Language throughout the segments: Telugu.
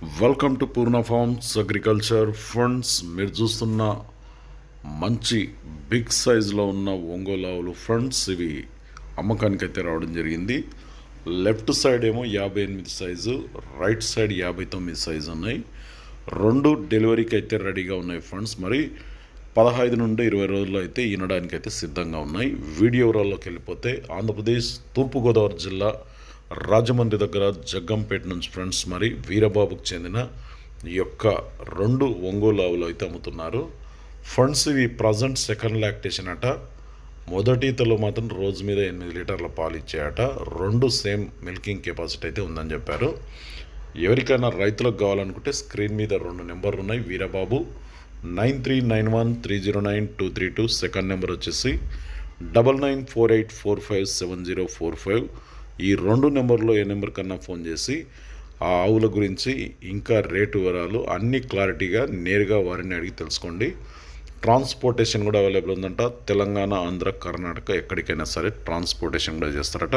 Welcome to Purna farms agriculture funds మీరు చూస్తున్న మంచి బిగ్ సైజులో ఉన్న ఒంగోలు ఆవులు ఫ్రంట్స్ ఇవి అమ్మకానికి అయితే రావడం జరిగింది. లెఫ్ట్ సైడ్ ఏమో యాభై ఎనిమిది సైజు రైట్ సైడ్ యాభై తొమ్మిది సైజు ఉన్నాయి. రెండు డెలివరీకి అయితే రెడీగా ఉన్నాయి ఫండ్స్ మరి పదహైదు నుండి ఇరవై రోజుల్లో అయితే ఈనడానికి అయితే సిద్ధంగా ఉన్నాయి. వీడియో వివరాల్లోకి వెళ్ళిపోతే ఆంధ్రప్రదేశ్ తూర్పుగోదావరి జిల్లా రాజమండ్రి దగ్గర జగ్గంపేట నుంచి ఫ్రెండ్స్ మరి వీరబాబుకు చెందిన ఈ యొక్క రెండు ఒంగోలు ఆవులు అయితే అమ్ముతున్నారు. ఫండ్స్ ఇవి ప్రజెంట్ సెకండ్ లాక్టేషన్ అట మొదటి తలో మాత్రం రోజు మీద ఎనిమిది లీటర్ల పాలు ఇచ్చాయట. రెండు సేమ్ మిల్కింగ్ కెపాసిటీ అయితే ఉందని చెప్పారు. ఎవరికైనా రైతులకు కావాలనుకుంటే స్క్రీన్ మీద రెండు నెంబర్లు ఉన్నాయి. Veerababu nine three nine one three zero nine two three two second number వచ్చేసి double nine four eight four five seven zero four five. ఈ రెండు నెంబర్లో ఏ నెంబర్ కన్నా ఫోన్ చేసి ఆ ఆవుల గురించి ఇంకా రేటు వివరాలు అన్ని క్లారిటీగా నేరుగా వారిని అడిగి తెలుసుకోండి. ట్రాన్స్పోర్టేషన్ కూడా అవైలబుల్ ఉందంట. తెలంగాణ ఆంధ్ర కర్ణాటక ఎక్కడికైనా సరే ట్రాన్స్పోర్టేషన్ కూడా చేస్తారట.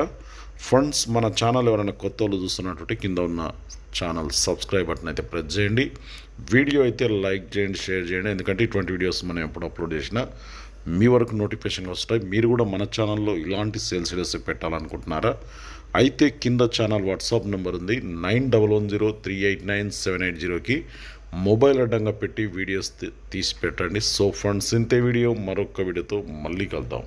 ఫండ్స్ మన ఛానల్ ఎవరైనా కొత్త వాళ్ళు చూస్తున్నటువంటి కింద ఉన్న ఛానల్ సబ్స్క్రైబ్ బటన్ అయితే ప్రెస్ చేయండి. వీడియో అయితే లైక్ చేయండి షేర్ చేయండి. ఎందుకంటే ఇటువంటి వీడియోస్ మనం ఎప్పుడు అప్లోడ్ చేసినా మీ వరకు నోటిఫికేషన్ వస్తాయి. మీరు కూడా మన ఛానల్లో ఇలాంటి సేల్స్ వీడియోస్ పెట్టాలనుకుంటున్నారా? అయితే కింద ఛానల్ వాట్సాప్ నెంబర్ ఉంది. Nine double one zero three eight nine seven eight జీరోకి మొబైల్ అడ్డంగా పెట్టి వీడియోస్ తీసి పెట్టండి సో ఫ్రెండ్స్ ఇంతే వీడియో. మరొక వీడియోతో మళ్ళీ కలుద్దాం.